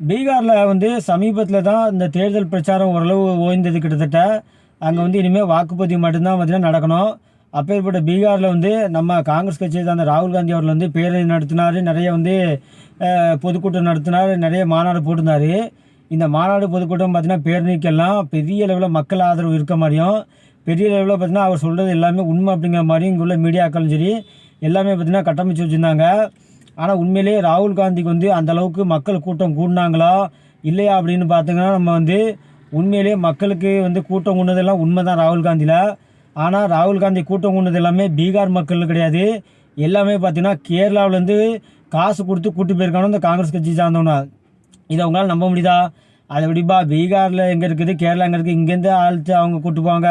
பீகாரில் வந்து சமீபத்தில் தான் இந்த தேர்தல் பிரச்சாரம் ஓரளவு ஓய்ந்தது கிட்டத்தட்ட. அங்கே வந்து இனிமேல் வாக்குப்பதிவு மட்டும்தான் பார்த்தீங்கன்னா நடக்கணும். அப்பேற்பட்ட பீகாரில் வந்து நம்ம காங்கிரஸ் கட்சியை சார்ந்த ராகுல் காந்தி அவர்கள் வந்து பேரணி நடத்தினார். நிறைய வந்து பொதுக்கூட்டம் நடத்தினார். நிறைய மாநாடு போட்டிருந்தார். இந்த மாநாடு பொதுக்கூட்டம் பார்த்தீங்கன்னா பேரணிக்கெல்லாம் பெரிய லெவலில் மக்கள் ஆதரவு இருக்க மாதிரியும் பெரிய லெவலில் பார்த்தீங்கன்னா அவர் சொல்கிறது எல்லாமே உண்மை அப்படிங்கிற மாதிரியும் இங்கே உள்ள மீடியாக்களும் சரி எல்லாமே பார்த்தீங்கன்னா கட்டமைச்சு வச்சுருந்தாங்க. ஆனால் உண்மையிலேயே ராகுல் காந்திக்கு வந்து அந்தளவுக்கு மக்கள் கூட்டம் கூடினாங்களா? இல்லையா அப்படின்னு பார்த்தீங்கன்னா நம்ம வந்து உண்மையிலேயே மக்களுக்கு வந்து கூட்டம் கூண்டதெல்லாம் உண்மை தான் ராகுல் காந்தியில். ஆனால் ராகுல் காந்தி கூட்டம் கூண்டது எல்லாமே பீகார் மக்கள் கிடையாது. எல்லாமே பார்த்தீங்கன்னா கேரளாவிலேருந்து காசு கொடுத்து கூட்டி போயிருக்கானோ இந்த காங்கிரஸ் கட்சி சார்ந்தவனா. இதை அவங்களால நம்ப முடியுதா? அதை எப்படிப்பா பீகாரில் எங்கே இருக்குது கேரளா எங்கே இருக்குது இங்கேருந்து ஆழ்த்து அவங்க கூட்டு போவாங்க.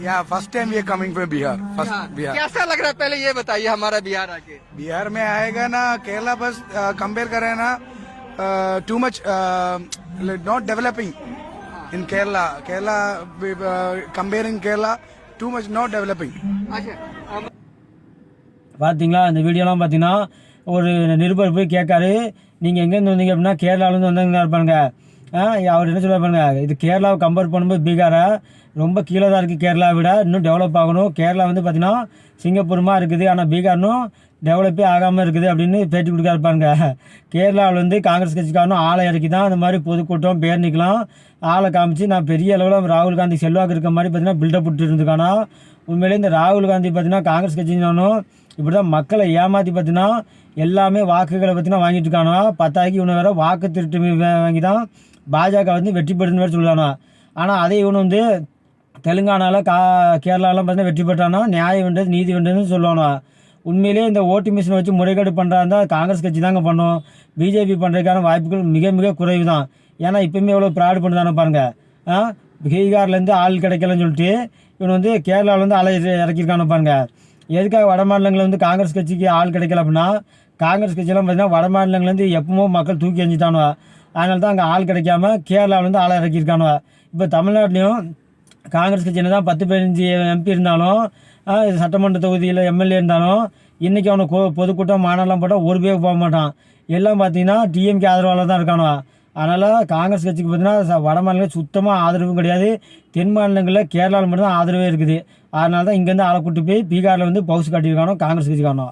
या फर्स्ट टाइम ये कमिंग फ्रॉम बिहार फर्स्ट हाँ, बिहार कैसा लग रहा है पहले ये बताइए हमारा बिहार आके बिहार में आएगा ना केरला बस कंपेयर करें ना too much not developing in Kerala Kerala comparing Kerala too much not developing अच्छा अ, பார்த்தீங்களா இந்த வீடியோலாம் பார்த்தீங்கன்னா ஒரு நிருபர் போய் கேட்காரு நீங்கள் எங்கேருந்து வந்தீங்க அப்படின்னா கேரளாவிலேருந்து வந்தவங்க இருப்பாங்க ஆ, அவர் என்ன சொல்ல பாருங்க இது கேரளாவை கம்பேர் பண்ணும்போது பீகாரை ரொம்ப கீழே தான் இருக்குது கேரளாவை விட இன்னும் டெவலப் ஆகணும். கேரளா வந்து பார்த்தீங்கன்னா சிங்கப்பூருமா இருக்குது ஆனால் பீகார் இன்னும் டெவலப்பே ஆகாமல் இருக்குது அப்படின்னு பேட்டி கொடுக்க இருப்பாங்க கேரளாவில் வந்து காங்கிரஸ் கட்சிக்காரனும் ஆளை இறக்கி தான் இந்த மாதிரி பொதுக்கூட்டம் பேரணிக்கலாம் ஆளை காமிச்சு நான் பெரிய அளவில் ராகுல் காந்தி செல்வாக்கு இருக்க மாதிரி பார்த்தீங்கன்னா பில்டப் விட்டு இருந்துக்கானா உண்மையிலே இந்த ராகுல் காந்தி பார்த்தீங்கன்னா காங்கிரஸ் கட்சினாலும் இப்படி தான் மக்களை ஏமாற்றி பார்த்தினா எல்லாமே வாக்குகளை பற்றினா வாங்கிட்டு இருக்கானோ? பத்தாயிரக்கு இவனை வேற வாக்கு திருட்டு வாங்கி தான் பாஜக வந்து வெற்றி பெறுன்னு வேறு சொல்லுவானா ஆனால் அதே இவனு வந்து தெலுங்கானாவில் கா கேரளாலாம் பார்த்தீங்கன்னா வெற்றி பெற்றானா? நியாயம் வேண்டது நீதி வேண்டதுன்னு சொல்லுவானா. உண்மையிலேயே இந்த ஓட்டு மிஷினை வச்சு முறைகேடு பண்ணுறா இருந்தால் காங்கிரஸ் கட்சி தாங்க பண்ணும். பிஜேபி பண்ணுறதுக்கான வாய்ப்புகள் மிக மிக குறைவு தான் ஏன்னா இப்போயுமே எவ்வளோ ப்ராடு பண்ணுதானே பாருங்கள் பீகார்லேருந்து ஆள் கிடைக்கலன்னு சொல்லிட்டு இவன் வந்து கேரளாவிலேருந்து ஆளை இறக்கியிருக்கானு பாருங்கள் எதுக்காக வட மாநிலங்களில் வந்து காங்கிரஸ் கட்சிக்கு ஆள் கிடைக்கல அப்படின்னா காங்கிரஸ் கட்சியெல்லாம் பார்த்தீங்கன்னா வட மாநிலங்கள்லேருந்து எப்பவுமே மக்கள் தூக்கி எஞ்சிட்டானுவா அதனால தான் அங்கே ஆள் கிடைக்காம கேரளாவிலேருந்து ஆளை இறக்கியிருக்கானுவா இப்போ தமிழ்நாட்டிலையும் காங்கிரஸ் கட்சியில் தான் பத்து பதினஞ்சு எம்பி இருந்தாலும் சட்டமன்ற தொகுதியில் எம்எல்ஏ இருந்தாலும் இன்றைக்கி அவனை பொதுக்கூட்டம் மாநாடெல்லாம் போட்டால் ஒரு பேர் போக மாட்டான். எல்லாம் பார்த்தீங்கன்னா டிஎம்கே ஆதரவாளர் தான் இருக்கானுவா. அதனால் காங்கிரஸ் கட்சிக்கு பார்த்தீங்கன்னா வட மாநிலங்கள் சுத்தமாக ஆதரவும் கிடையாது. தென் மாநிலங்களில் கேரளாவில் மட்டும்தான் ஆதரவே இருக்குது. அதனால தான் இங்கேருந்து ஆளை கூட்டு போய் பீகாரில் வந்து பவுஸ் காட்டியிருக்கானோ காங்கிரஸ் கட்சிக்கானோ